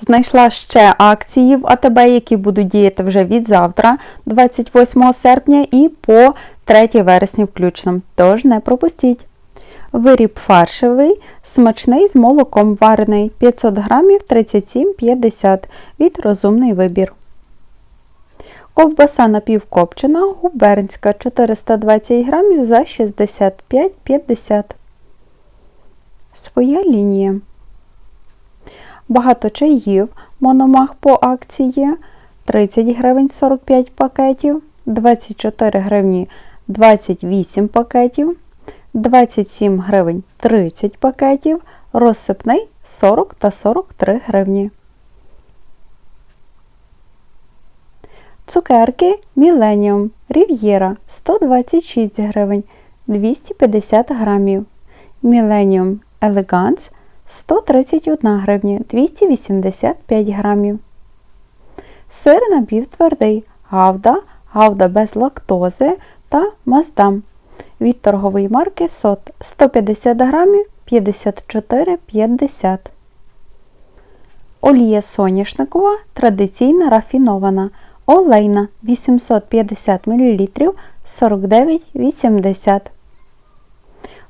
Знайшла ще акції в АТБ, які будуть діяти вже від завтра, 28 серпня, і по 3 вересня включно. Тож не пропустіть. Виріб фаршевий, смачний з молоком варений 500 грамів 37,50 від розумний вибір. Ковбаса напівкопчена, губернська 420 грамів за 65,50. Своя лінія. Багато чаїв мономах по акції 30 гривень 45 пакетів, 24 гривні 28 пакетів, 27 гривень 30 пакетів, розсипний 40 та 43 гривні. Цукерки Millennium Рів'єра 126 гривень 250 грамів. Millennium Elegance 131 гривня 285 грамів. Сир напівтвердий Гавда, Гавда без лактози та Маздам від торгової марки СОТ 150 грамів 54,50. Олія соняшникова традиційна рафінована. Олейна 850 мл 49,80.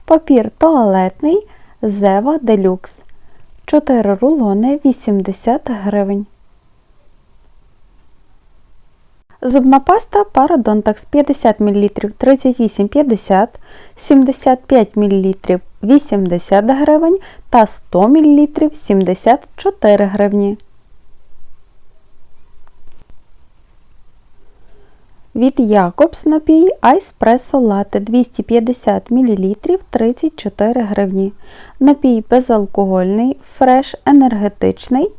Папір туалетний Зева Делюкс 4 рулони 80 гривень. Зубна паста Parodontax 50 мл 38,50, 75 мл 80 гривень та 100 мл 74 гривні. Від Якобс напій Айспресо Лате 250 мл 34 гривні. Напій безалкогольний, фреш енергетичний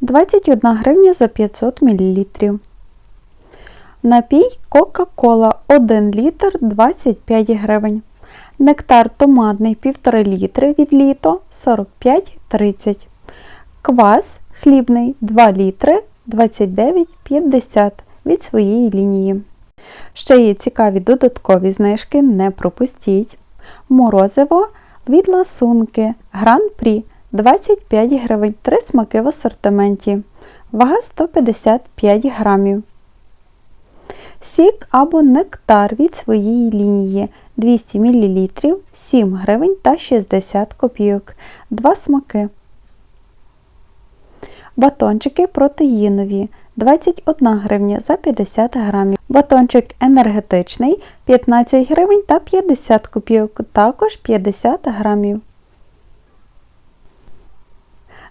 21 гривня за 500 мл. Напій Кока-Кола 1 літр 25 гривень. Нектар томатний 1,5 літри від літо 45,30. Квас хлібний 2 літри 29,50 від своєї лінії. Ще є цікаві додаткові знижки, не пропустіть. Морозиво від ласунки Гран-Прі 25 гривень, 3 смаки в асортименті. Вага 155 грамів. Сік або нектар від своєї лінії 200 мл 7 гривень та 60 копійок. Два смаки. Батончики протеїнові 21 гривня за 50 грамів. Батончик енергетичний 15 гривень та 50 копійок, також 50 грамів.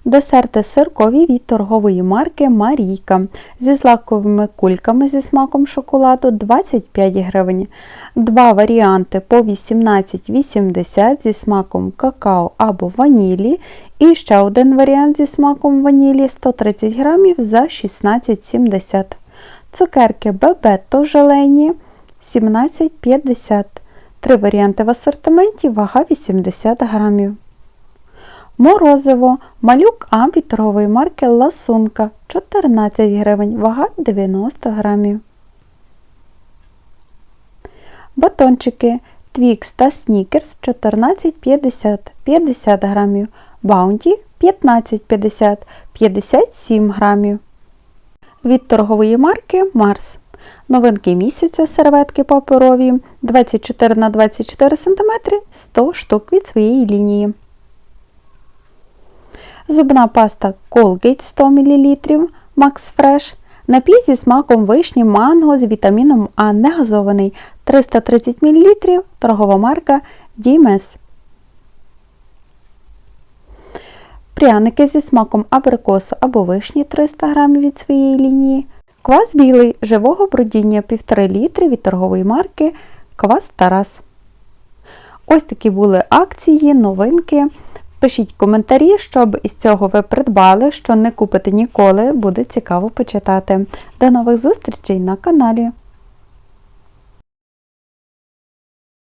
Десерти сиркові від торгової марки Марійка зі злаковими кульками зі смаком шоколаду 25 гривень. Два варіанти по 18,80 зі смаком какао або ванілі. І ще один варіант зі смаком ванілі 130 грамів за 16,70 Цукерки Бебетто желені 17,50 Три варіанти в асортименті, вага 80 грамів. Морозиво, малюк А від торгової марки Ласунка 14 гривень, вага 90 грамів. Батончики Твікс та Снікерс 14,50 50 грамів. Баунті 15,50 57 грамів. Від торгової марки Марс. Новинки місяця серветки паперові 24 на 24 см 100 штук від своєї лінії. Зубна паста Colgate 100 мл Max Fresh. Напій зі смаком вишні манго з вітаміном А негазований 330 мл торгова марка Дімес. Пряники зі смаком абрикосу або вишні 300 г від своєї лінії. Квас білий живого бродіння 1,5 літри від торгової марки Квас Тарас. Ось такі були акції, новинки. Пишіть коментарі, щоб із цього ви придбали, що не купите ніколи, буде цікаво почитати. До нових зустрічей на каналі!